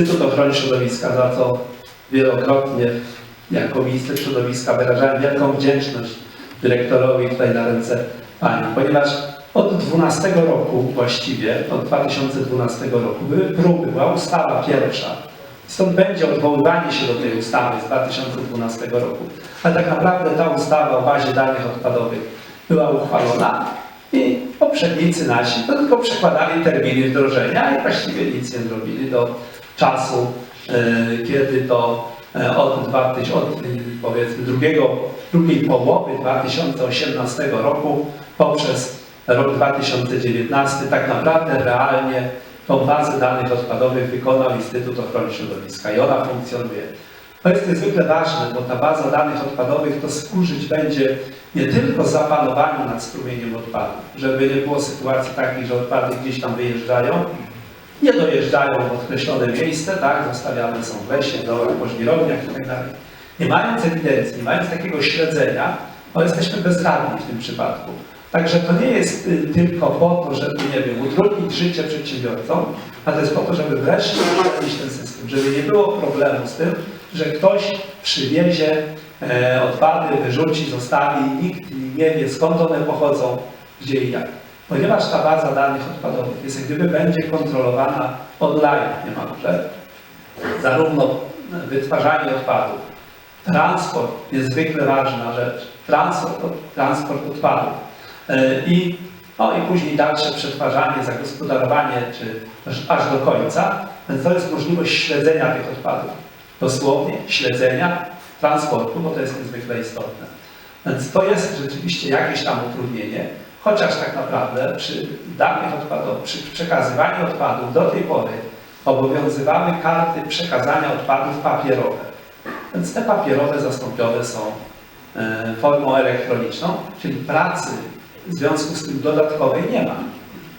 Instytut Ochrony Środowiska, za co wielokrotnie jako minister środowiska wyrażałem wielką wdzięczność dyrektorowi tutaj na ręce Pani, ponieważ od 12 roku właściwie, od 2012 roku były próby, była ustawa pierwsza. Stąd będzie odwoływanie się do tej ustawy z 2012 roku. Ale tak naprawdę ta ustawa o bazie danych odpadowych była uchwalona i poprzednicy nasi to tylko przekładali terminy wdrożenia i właściwie nic nie zrobili do czasu, e, kiedy to e, od, 2000, od e, powiedzmy drugiego, drugiej połowy 2018 roku poprzez rok 2019 tak naprawdę realnie tą bazę danych odpadowych wykonał Instytut Ochrony Środowiska i ona funkcjonuje. To jest niezwykle ważne, bo ta baza danych odpadowych to służyć będzie nie tylko zapanowaniu nad strumieniem odpadów, żeby nie było sytuacji takich, że odpady gdzieś tam wyjeżdżają, nie dojeżdżają w określone miejsce, tak, zostawiane są w lesie, dołach, po żwirowniach i tak. Nie mając ewidencji, nie mając takiego śledzenia, no jesteśmy bezradni w tym przypadku. Także to nie jest y, tylko po to, żeby, nie wiem, utrudnić życie przedsiębiorcom, a to jest po to, żeby wreszcie uszczelnić ten system, żeby nie było problemu z tym, że ktoś przywiezie e, odpady, wyrzuci, zostawi, nikt nie wie skąd one pochodzą, gdzie i jak. Ponieważ ta baza danych odpadowych jest gdyby będzie kontrolowana online niemalże, zarówno wytwarzanie odpadów, transport, niezwykle ważna rzecz, transport, transport odpadów e, i, no i później dalsze przetwarzanie, zagospodarowanie, czy aż do końca, więc to jest możliwość śledzenia tych odpadów. Dosłownie śledzenia transportu, bo to jest niezwykle istotne. Więc to jest rzeczywiście jakieś tam utrudnienie, chociaż tak naprawdę przy danych odpadowych, przy przekazywaniu odpadów do tej pory obowiązywały karty przekazania odpadów papierowe. Więc te papierowe zastąpione są e, formą elektroniczną, czyli pracy w związku z tym dodatkowej nie ma.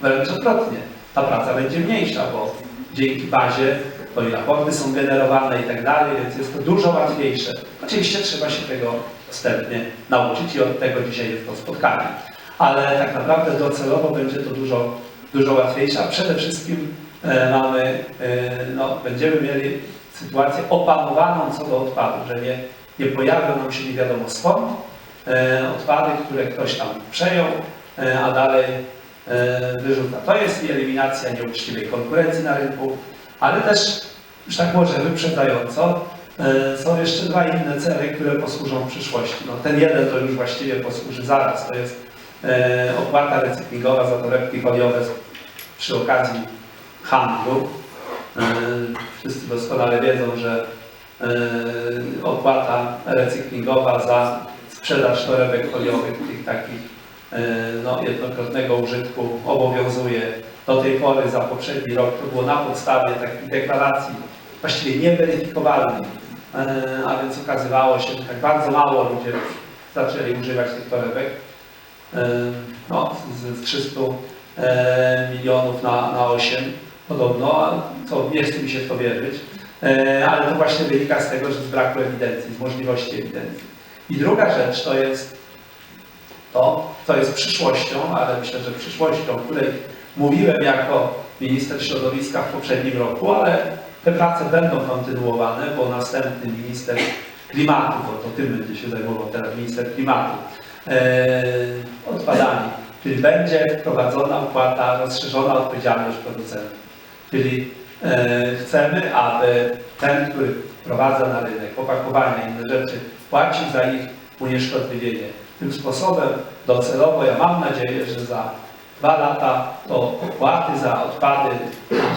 Wręcz odwrotnie, ta praca będzie mniejsza, bo dzięki bazie to i raporty są generowane i tak dalej, więc jest to dużo łatwiejsze. Oczywiście trzeba się tego wstępnie nauczyć i od tego dzisiaj jest to spotkanie. Ale tak naprawdę docelowo będzie to dużo, dużo łatwiejsze, a przede wszystkim e, mamy, e, no, będziemy mieli sytuację opanowaną co do odpadów, że nie, nie pojawią nam się nie wiadomo skąd e, odpady, które ktoś tam przejął, a dalej wyrzuca. To jest eliminacja nieuczciwej konkurencji na rynku, ale też, już tak może wyprzedzająco, są jeszcze dwa inne cele, które posłużą w przyszłości. No, ten jeden to już właściwie posłuży zaraz, to jest opłata recyklingowa za torebki foliowe przy okazji handlu. E, Wszyscy doskonale wiedzą, że e, opłata recyklingowa za sprzedaż torebek foliowych, tych takich e, no, jednokrotnego użytku obowiązuje do tej pory za poprzedni rok. To było na podstawie takich deklaracji właściwie nieweryfikowalnych, e, a więc okazywało się, że tak bardzo mało ludzie zaczęli używać tych torebek. E, No, z z 300 e, milionów na, na 8 podobno, co nie chce mi się w to wierzyć, E, ale to właśnie wynika z tego, że z braku ewidencji, z możliwości ewidencji. I druga rzecz to jest to, co jest przyszłością, ale myślę, że przyszłością, o której mówiłem jako minister środowiska w poprzednim roku, ale te prace będą kontynuowane, bo następny minister klimatu, bo to tym będzie się zajmował teraz minister klimatu, odpadami, czyli będzie wprowadzona opłata, rozszerzona odpowiedzialność producentów. Czyli e, chcemy, aby ten, który wprowadza na rynek opakowania i inne rzeczy, płacił za ich unieszkodliwienie. Tym sposobem docelowo ja mam nadzieję, że za dwa lata to opłaty za odpady,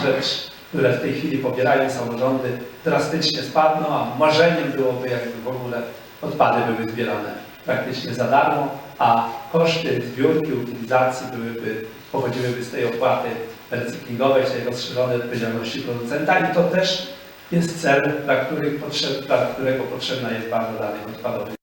rzecz, które w tej chwili pobierają samorządy, drastycznie spadną, a marzeniem byłoby, jakby w ogóle odpady były zbierane praktycznie za darmo, a koszty zbiórki, utylizacji byłyby, pochodziłyby z tej opłaty recyklingowej, tej rozszerzonej odpowiedzialności producenta i to też jest cel, dla, potrzeb, dla którego potrzebna jest baza danych odpadowych.